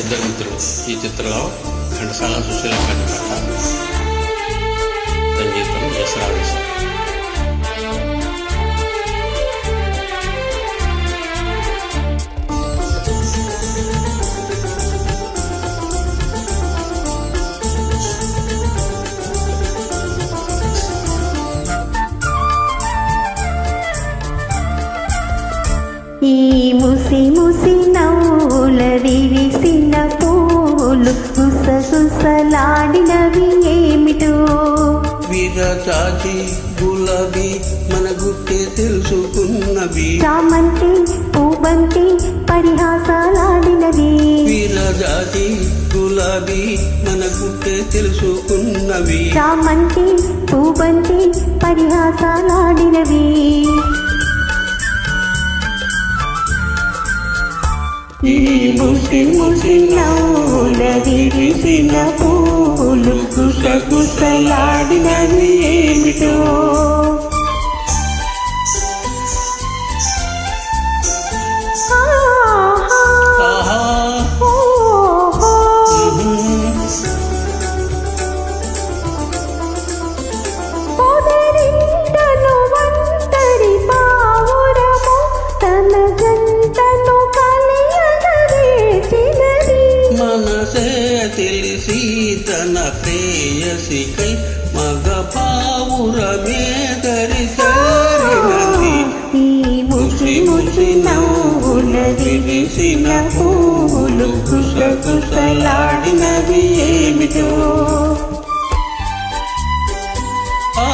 ఇద్దరు మిత్రులు. ఈ చిత్రంలో ఘంటసాల సుశీల కంటపట్ట సంగీతం ఎస్ ఈ ముసి ముసి నవ్వుల దివి గుసగుసలాడినవి ఏమిటో? విరచాచి గులాబీ మన గుట్టే తెలుసుకున్నవి. చామంతి పూబంతి పరిహాసాలాడినవి. విరజాతి గులాబీ మన గుట్టే తెలుసుకున్నవి. చామంతి పూబంతి పరిహాసాలాడినవి. ఈ ముసి ముసి నవ్వుల విరిసిన పూలు కుస గుసగుసలాడినవి ఏమిటో తెలిసి తన ప్రేయసికై మగ పావురమే దరిచేరినది ఈ ముసి ముసి నవ్వుల విరిసిన పూలు కుసకుసలాడినవి ఏమిటో. ఆ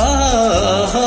ఆహా ఆహా,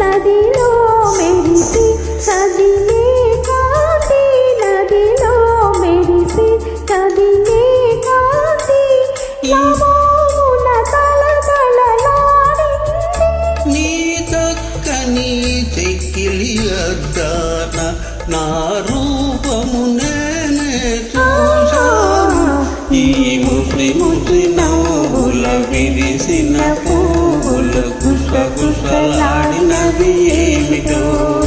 నదిలో మెరిసి కదిలే కాంతి నదిలో మెరిసి కదిలే కాంతి నమోమున తలతలలాడింది. నీ చక్కని చెక్కిలి అద్దాన నా రూపము నేనే చూశాను. ఈ ముసి ముసి నవ్వుల విరిసిన పూల గుసగుసలాడినవి ఏమిటో ఆ